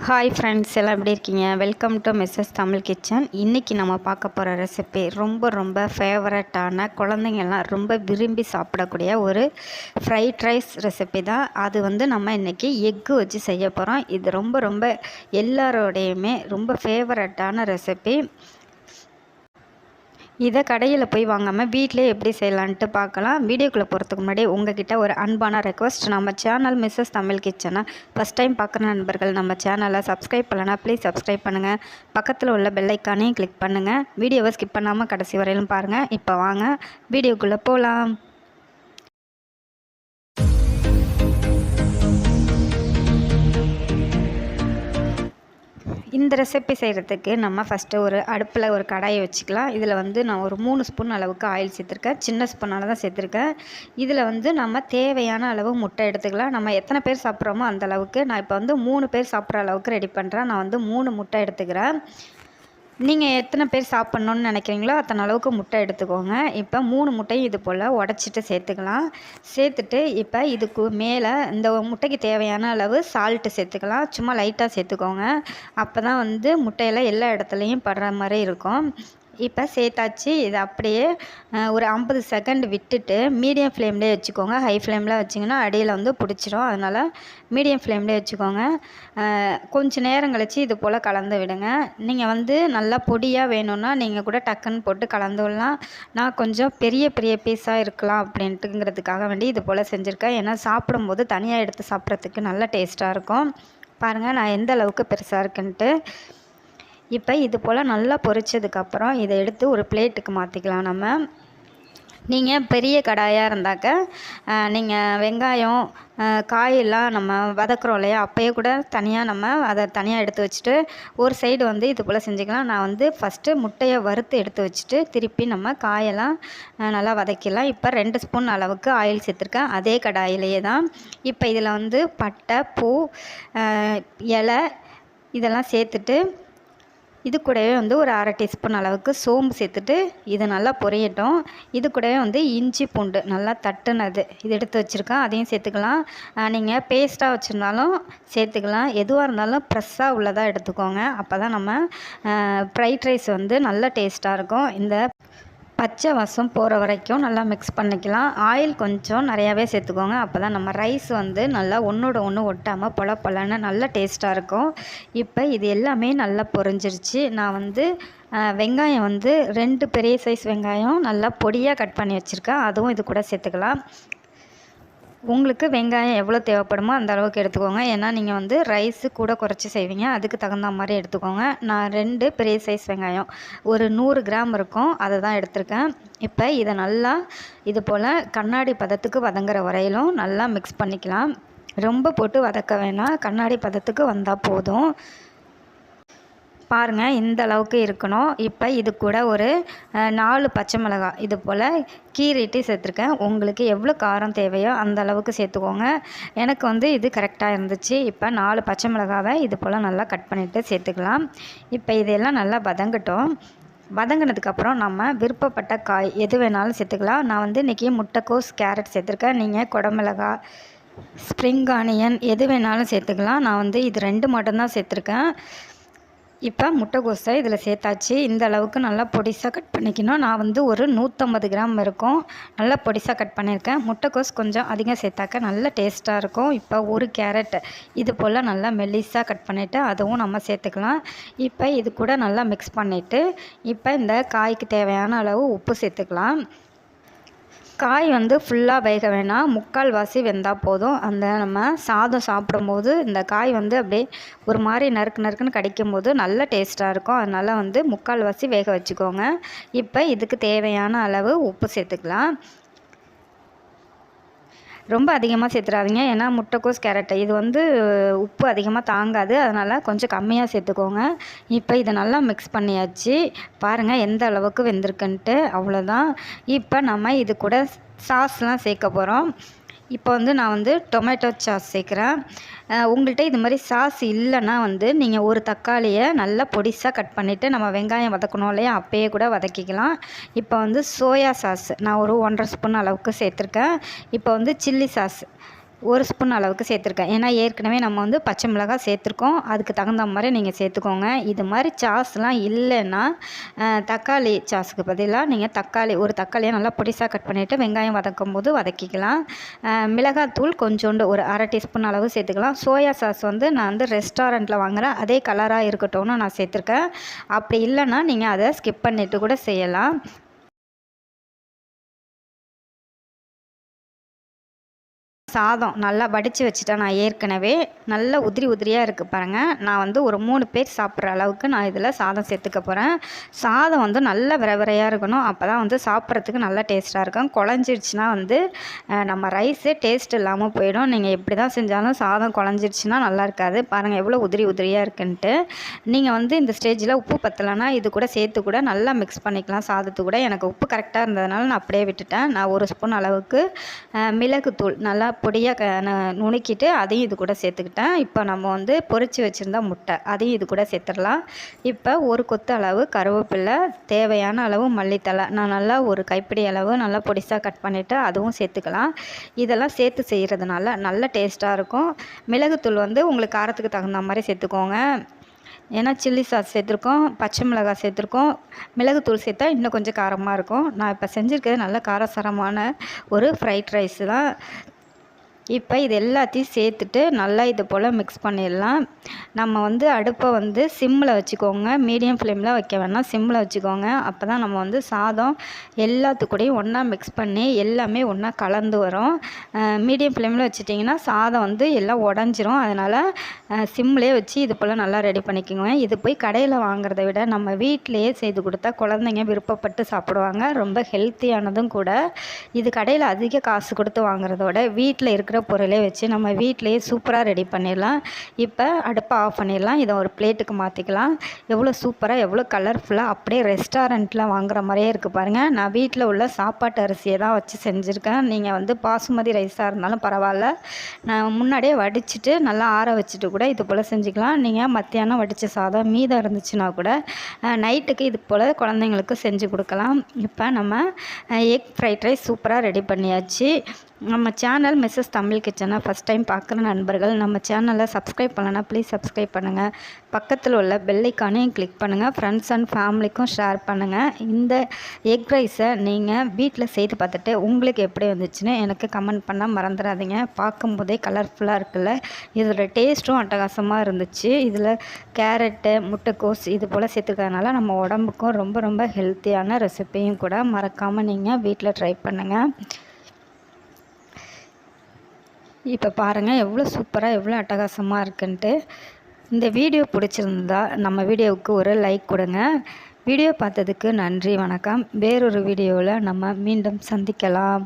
Hi friends எல்லாம் எப்படி இருக்கீங்க? Welcome to Mrs Tamil kitchen இன்றைக்கி நம்ம பார்க்க போகிற ரெசிபி ரொம்ப ரொம்ப ஃபேவரட்டான குழந்தைங்கள்லாம் ரொம்ப விரும்பி சாப்பிடக்கூடிய ஒரு ஃப்ரைட் ரைஸ் ரெசிபி தான். அது வந்து நம்ம இன்றைக்கி எக்கு வச்சு செய்ய போகிறோம் இது ரொம்ப ரொம்ப எல்லாரோடையுமே ரொம்ப ஃபேவரட்டான ரெசிபி இதை கடையில் போய் வாங்காமல் வீட்டிலே எப்படி செய்யலான்ட்டு பார்க்கலாம். வீடியோக்குள்ளே போகிறதுக்கு முன்னாடி உங்ககிட்ட ஒரு அன்பான ரெக்வஸ்ட் நம்ம சேனல் மிஸ்ஸஸ் தமிழ் கிச்சனை ஃபஸ்ட் டைம் பார்க்குற நண்பர்கள் நம்ம சேனலை சப்ஸ்கிரைப் பண்ணலனா ப்ளீஸ் சப்ஸ்கிரைப் பண்ணுங்கள் பக்கத்தில் உள்ள பெல்லைக்கானையும் கிளிக் பண்ணுங்கள் வீடியோவை ஸ்கிப் பண்ணாமல் கடைசி வரையிலும் பாருங்கள் இப்போ வாங்க. வீடியோக்குள்ளே போகலாம் இந்த ரெசிபி செய்கிறதுக்கு நம்ம ஃபஸ்ட்டு ஒரு அடுப்பில் ஒரு கடாயை வச்சுக்கலாம். இதில் வந்து நான் ஒரு மூணு ஸ்பூன் அளவுக்கு ஆயில் சேர்த்துருக்கேன். சின்ன ஸ்பூனால் தான் சேர்த்துருக்கேன். இதில் வந்து நம்ம தேவையான அளவு முட்டை எடுத்துக்கலாம். நம்ம எத்தனை பேர் சாப்பிட்றோமோ அந்த அளவுக்கு. நான் இப்போ வந்து மூணு பேர் சாப்பிட்ற அளவுக்கு ரெடி பண்ணுறேன் நான் வந்து மூணு முட்டை எடுத்துக்கிறேன். நீங்கள் எத்தனை பேர் சாப்பிட்ணுன்னு நினைக்கிறீங்களோ அத்தனை அளவுக்கு முட்டை எடுத்துக்கோங்க. இப்போ மூணு முட்டையும் இது போல் உடச்சிட்டு சேர்த்துக்கலாம். சேர்த்துட்டு இப்போ இதுக்கு மேலே இந்த முட்டைக்கு தேவையான அளவு சால்ட்டு சேர்த்துக்கலாம். சும்மா லைட்டாக சேர்த்துக்கோங்க. அப்போ தான் வந்து முட்டையெல்லாம் எல்லா இடத்துலையும் படுற மாதிரி இருக்கும். இப்போ சேர்த்தாச்சு இதை அப்படியே ஒரு ஐம்பது செகண்ட் விட்டுட்டு மீடியம் ஃப்ளேம்லேயே வச்சுக்கோங்க. ஹை ஃப்ளேமில் வச்சிங்கன்னா அடியில் வந்து பிடிச்சிரும். அதனால் மீடியம் ஃப்ளேம்லேயே வச்சுக்கோங்க. கொஞ்சம் நேரம் கழித்து இது போல் கலந்து விடுங்க. நீங்கள் வந்து நல்லா பொடியாக வேணும்னா நீங்கள் கூட டக்குன்னு போட்டு கலந்து விடலாம். நான் கொஞ்சம் பெரிய பெரிய பீஸாக இருக்கலாம் அப்படின்ட்டுங்கிறதுக்காக வேண்டி இது போல் செஞ்சுருக்கேன். ஏன்னா சாப்பிடும்போது தனியாக எடுத்து சாப்பிட்றதுக்கு நல்ல டேஸ்ட்டாக இருக்கும். பாருங்கள் நான் எந்த அளவுக்கு பெருசாக இருக்குன்ட்டு. இப்போ இது போல் நல்லா பொரிச்சதுக்கப்புறம் இதை எடுத்து ஒரு பிளேட்டுக்கு மாற்றிக்கலாம் நம்ம. நீங்கள் பெரிய கடாயாக இருந்தாக்க நீங்கள் வெங்காயம் காயெல்லாம் நம்ம வதக்குறோம் இல்லையா அப்போயே கூட தனியாக நம்ம அதை தனியாக எடுத்து வச்சுட்டு ஒரு சைடு வந்து இது போல் செஞ்சுக்கலாம். நான் வந்து ஃபஸ்ட்டு முட்டையை வறுத்து எடுத்து வச்சுட்டு திருப்பி நம்ம காயெல்லாம் நல்லா வதக்கிடலாம். இப்போ ரெண்டு ஸ்பூன் அளவுக்கு ஆயில் சேர்த்துருக்கேன். அதே கடாயிலேயே தான். இப்போ இதில் வந்து பட்டை பூ இலை இதெல்லாம் சேர்த்துட்டு இது கூடவே வந்து ஒரு அரை டீஸ்பூன் அளவுக்கு சோம்பு சேர்த்துட்டு இது நல்லா பொரியட்டும். இது கூடவே வந்து இஞ்சி பூண்டு நல்லா தட்டுனது. இது எடுத்து வச்சுருக்கேன். அதையும் சேர்த்துக்கலாம். நீங்கள் பேஸ்ட்டாக வச்சுருந்தாலும் சேர்த்துக்கலாம். எதுவாக இருந்தாலும் ஃப்ரெஷ்ஷாக உள்ளதாக எடுத்துக்கோங்க. அப்போ தான் நம்ம ஃப்ரைட் ரைஸ் வந்து நல்ல டேஸ்ட்டாக இருக்கும். இந்த பச்சை வாசம் போகிற வரைக்கும் நல்லா மிக்ஸ் பண்ணிக்கலாம். ஆயில் கொஞ்சம் நிறையாவே சேர்த்துக்கோங்க. அப்போ தான் நம்ம ரைஸ் வந்து நல்லா ஒன்றோட ஒன்று ஒட்டாமல் பொல பொலன்னு நல்லா டேஸ்ட்டாக இருக்கும். இப்போ இது எல்லாமே நல்லா பொரிஞ்சிருச்சு. நான் வந்து வெங்காயம் வந்து ரெண்டு பெரிய சைஸ் வெங்காயம் நல்லா பொடியாக கட் பண்ணி வச்சுருக்கேன். அதுவும் இது கூட சேர்த்துக்கலாம். உங்களுக்கு வெங்காயம் எவ்வளோ தேவைப்படுமோ அந்த அளவுக்கு எடுத்துக்கோங்க. ஏன்னா நீங்கள் வந்து ரைஸு கூட குறைச்சி செய்வீங்க. அதுக்கு தகுந்த மாதிரி எடுத்துக்கோங்க. நான் ரெண்டு பெரிய சைஸ் வெங்காயம் ஒரு நூறு கிராம் இருக்கும். அதை தான் எடுத்திருக்கேன். இப்போ இதை நல்லா இது போல் கண்ணாடி பதத்துக்கு வதங்குற வரையிலும் நல்லா மிக்ஸ் பண்ணிக்கலாம். ரொம்ப போட்டு வதக்க வேணாம். கண்ணாடி பதத்துக்கு வந்தால் போதும். பாருங்கள் இந்த அளவுக்கு இருக்கணும் இப்போ இது கூட ஒரு நாலு பச்சை மிளகாய் இது போல் கீரிட்டு சேர்த்துருக்கேன். உங்களுக்கு எவ்வளோ காரம் தேவையோ அந்த அளவுக்கு சேர்த்துக்கோங்க. எனக்கு வந்து இது கரெக்டாக இருந்துச்சு. இப்போ நாலு பச்சை மிளகாவை இது போல் நல்லா கட் பண்ணிவிட்டு சேர்த்துக்கலாம். இப்போ இதெல்லாம் நல்லா வதங்கட்டும். வதங்கினதுக்கப்புறம் நம்ம விருப்பப்பட்ட காய் எது வேணாலும் சேர்த்துக்கலாம். நான் வந்து இன்றைக்கி முட்டைக்கோஸ் கேரட் சேர்த்துருக்கேன். நீங்கள் குடமிளகா ஸ்ப்ரிங் ஆனியன் எது வேணாலும் சேர்த்துக்கலாம். நான் வந்து இது ரெண்டு மட்டும்தான் சேர்த்துருக்கேன். இப்போ முட்டைகோஸை இதில் சேர்த்தாச்சு. இந்த அளவுக்கு நல்லா பொடிசாக கட் பண்ணிக்கணும். நான் வந்து ஒரு நூற்றம்பது கிராம் இருக்கும் நல்லா பொடிசாக கட் பண்ணியிருக்கேன். முட்டைகோஸ் கொஞ்சம் அதிகம் சேர்த்தாக்க நல்ல டேஸ்ட்டாக இருக்கும். இப்போ ஒரு கேரட் இது போல் நல்லா மெல்லிஸாக கட் பண்ணிவிட்டு அதுவும் நம்ம சேர்த்துக்கலாம். இப்போ இது கூட நல்லா மிக்ஸ் பண்ணிவிட்டு இப்போ இந்த காய்க்கு தேவையான அளவு உப்பு சேர்த்துக்கலாம். காய் வந்து ஃபுல்லாக வேக வேணாம் முக்கால் வாசி வெந்தால் போதும். அந்த நம்ம சாதம் சாப்பிடும்போது இந்த காய் வந்து அப்படியே ஒரு மாதிரி நறுக்கு நறுக்குன்னு கடிக்கும் போது நல்ல டேஸ்ட்டாக இருக்கும். அதனால் வந்து முக்கால் வாசி வேக வச்சுக்கோங்க. இப்போ இதுக்கு தேவையான அளவு உப்பு சேர்த்துக்கலாம். ரொம்ப அதிகமாக சேர்த்துறாதீங்க. ஏன்னா முட்டைக்கோஸ் கேரட்டை இது வந்து உப்பு அதிகமாக தாங்காது. அதனால் கொஞ்சம் கம்மியாக சேர்த்துக்கோங்க. இப்போ இதை நல்லா மிக்ஸ் பண்ணியாச்சு. பாருங்கள் எந்த அளவுக்கு வெந்திருக்குன்ட்டு. அவ்வளோதான் இப்போ நம்ம இது கூட சாஸ்லாம் சேர்க்க போகிறோம் இப்போ வந்து நான் வந்து டொமேட்டோ சாஸ் சேர்க்குறேன். உங்கள்கிட்ட இது மாதிரி சாஸ் இல்லைன்னா வந்து நீங்கள் ஒரு தக்காளியை நல்லா பொடிசாக கட் பண்ணிவிட்டு நம்ம வெங்காயம் வதக்கணும் இல்லையா? அப்போயே கூட வதக்கிக்கலாம். இப்போ வந்து சோயா சாஸ் நான் ஒரு ஒன்றரை ஸ்பூன் அளவுக்கு சேர்த்துருக்கேன். இப்போ வந்து சில்லி சாஸ் ஒரு ஸ்பூன் அளவுக்கு சேர்த்துருக்கேன். ஏன்னா ஏற்கனவே நம்ம வந்து பச்சை மிளகாய் சேர்த்துருக்கோம். அதுக்கு தகுந்த மாதிரி நீங்கள் சேர்த்துக்கோங்க. இது மாதிரி சாஸ்லாம் இல்லைன்னா தக்காளி சாஸுக்கு பதிலாக நீங்கள் தக்காளி ஒரு தக்காளியை நல்லா பொடிசாக கட் பண்ணிவிட்டு வெங்காயம் வதக்கும் போது வதக்கிக்கலாம் மிளகாத்தூள் கொஞ்சோண்டு ஒரு அரை டீஸ்பூன் அளவு சேர்த்துக்கலாம். சோயா சாஸ் வந்து நான் வந்து ரெஸ்டாரண்ட்டில் வாங்குகிறேன் அதே கலராக இருக்கட்டும்னு நான் சேர்த்துருக்கேன். அப்படி இல்லைன்னா நீங்கள் அதை ஸ்கிப் பண்ணிவிட்டு கூட செய்யலாம். சாதம் நல்லா வடித்து வச்சுட்டேன் நான் ஏற்கனவே நல்லா உதிரி உதிரியாக இருக்குது பாருங்கள் நான் வந்து ஒரு மூணு பேர் சாப்பிட்ற அளவுக்கு நான் இதில் சாதம் சேர்த்துக்க போகிறேன் சாதம் வந்து நல்லா விரைவிரையாக இருக்கணும். அப்போ தான் வந்து சாப்பிட்றதுக்கு நல்லா டேஸ்ட்டாக இருக்கும். குழஞ்சிருச்சுன்னா வந்து நம்ம ரைஸே டேஸ்ட் இல்லாமல் போயிடும். நீங்கள் எப்படி தான் செஞ்சாலும் சாதம் குழஞ்சிருச்சுன்னா நல்லா இருக்காது. பாருங்கள் எவ்வளோ உதிரி உதிரியாக இருக்குன்ட்டு. நீங்கள் வந்து இந்த ஸ்டேஜில் உப்பு பத்தலைன்னா இது கூட சேர்த்து கூட நல்லா மிக்ஸ் பண்ணிக்கலாம். சாதத்து கூட. எனக்கு உப்பு கரெக்டாக இருந்ததுனால நான் அப்படியே விட்டுட்டேன். நான் ஒரு ஸ்பூன் அளவுக்கு மிளகுத்தூள் நல்லா பொடியாக க நுணுக்கிட்டு அதையும் இது கூட சேர்த்துக்கிட்டேன். இப்போ நம்ம வந்து பொறிச்சு வச்சுருந்தா முட்டை அதையும் இது கூட சேர்த்துடலாம். இப்போ ஒரு கொத்து அளவு கருவேப்பிலை தேவையான அளவு மல்லித்தலை. நான் நல்லா ஒரு கைப்பிடி அளவு நல்லா பொடிசாக கட் பண்ணிவிட்டு அதுவும் சேர்த்துக்கலாம். இதெல்லாம் சேர்த்து செய்கிறதுனால நல்ல டேஸ்ட்டாக இருக்கும். மிளகுத்தூள் வந்து உங்களுக்கு காரத்துக்கு தகுந்த மாதிரி சேர்த்துக்கோங்க. ஏன்னா சில்லி சாஸ் சேர்த்துருக்கோம் பச்சை மிளகாய் சேர்த்துருக்கோம். மிளகுத்தூள் சேர்த்தா இன்னும் கொஞ்சம் காரமாக இருக்கும். நான் இப்போ செஞ்சுருக்கிறது நல்ல காரசாரமான ஒரு ஃப்ரைட் ரைஸ் தான். இப்போ இது எல்லாத்தையும் சேர்த்துட்டு நல்லா இது போல் மிக்ஸ் பண்ணிடலாம். நம்ம வந்து அடுப்பை வந்து சிம்மில் வச்சுக்கோங்க. மீடியம் ஃப்ளேமில் வைக்க வேணாம். சிம்மில் வச்சுக்கோங்க. அப்போ தான் நம்ம வந்து சாதம் எல்லாத்துக்கூடையும் ஒன்றா மிக்ஸ் பண்ணி எல்லாமே ஒன்றா கலந்து வரும். மீடியம் ஃப்ளேமில் வச்சுட்டிங்கன்னா சாதம் வந்து எல்லாம் உடஞ்சிரும். அதனால் சிம்லேயே வச்சு இது போல் நல்லா ரெடி பண்ணிக்கோங்க. இது போய் கடையில் வாங்குறத விட நம்ம வீட்டிலையே செய்து கொடுத்தா குழந்தைங்க விருப்பப்பட்டு சாப்பிடுவாங்க. ரொம்ப ஹெல்த்தியானதும் கூட. இது கடையில் அதிக காசு கொடுத்து வாங்குறதோட வீட்டில் இருக்கிற பொருளே வச்சு நம்ம வீட்டிலையே சூப்பராக ரெடி பண்ணிடலாம். இப்போ அடுப்பை ஆஃப் பண்ணிடலாம். இதை ஒரு பிளேட்டுக்கு மாற்றிக்கலாம் எவ்வளோ சூப்பராக எவ்வளோ கலர்ஃபுல்லாக அப்படியே ரெஸ்டாரண்ட்டில் வாங்குற மாதிரியே இருக்குது பாருங்கள் நான் வீட்டில் உள்ள சாப்பாட்டு அரிசியை தான் வச்சு செஞ்சுருக்கேன். நீங்கள் வந்து பாசுமதி ரைஸாக இருந்தாலும் பரவாயில்ல. நான் முன்னாடியே வடிச்சிட்டு நல்லா ஆற வச்சுட்டு கூட இது போல் செஞ்சுக்கலாம். நீங்கள் மத்தியானம் வடித்த சாதம் மீதம் இருந்துச்சுன்னா கூட நைட்டுக்கு இது போல் குழந்தைங்களுக்கு செஞ்சு கொடுக்கலாம். இப்போ நம்ம எக் ஃப்ரைட் ரைஸ் சூப்பராக ரெடி பண்ணியாச்சு. நம்ம சேனல் மிஸ்ஸஸ் தமிழ் கிச்சனை ஃபஸ்ட் டைம் பார்க்குற நண்பர்கள் நம்ம சேனலை சப்ஸ்கிரைப் பண்ணலன்னா ப்ளீஸ் சப்ஸ்கிரைப் பண்ணுங்கள் பக்கத்தில் உள்ள பெல்லைக்கானையும் கிளிக் பண்ணுங்கள் ஃப்ரெண்ட்ஸ் அண்ட் ஃபேமிலிக்கும் ஷேர் பண்ணுங்கள் இந்த எக் ரைஸை நீங்கள் வீட்டில் செய்து பார்த்துட்டு உங்களுக்கு எப்படி வந்துச்சுன்னு எனக்கு கமெண்ட் பண்ணால் மறந்துடாதீங்க. பார்க்கும்போதே கலர்ஃபுல்லாக இருக்குல்ல? இதோட டேஸ்ட்டும் அட்டகாசமாக இருந்துச்சு. இதில் கேரட்டு முட்டைக்கோஸ் இது போல் சேர்த்துக்கிறதுனால நம்ம உடம்புக்கும் ரொம்ப ரொம்ப ஹெல்த்தியான ரெசிப்பியும் கூட மறக்காமல் நீங்கள் வீட்டில் ட்ரை பண்ணுங்கள் இப்போ பாருங்கள் எவ்வளோ சூப்பராக எவ்வளோ அட்டகாசமாக இருக்குன்ட்டு. இந்த வீடியோ பிடிச்சிருந்தா நம்ம வீடியோவுக்கு ஒரு லைக் கொடுங்க. வீடியோ பார்த்ததுக்கு நன்றி வணக்கம். வேறொரு வீடியோவில் நம்ம மீண்டும் சந்திக்கலாம்.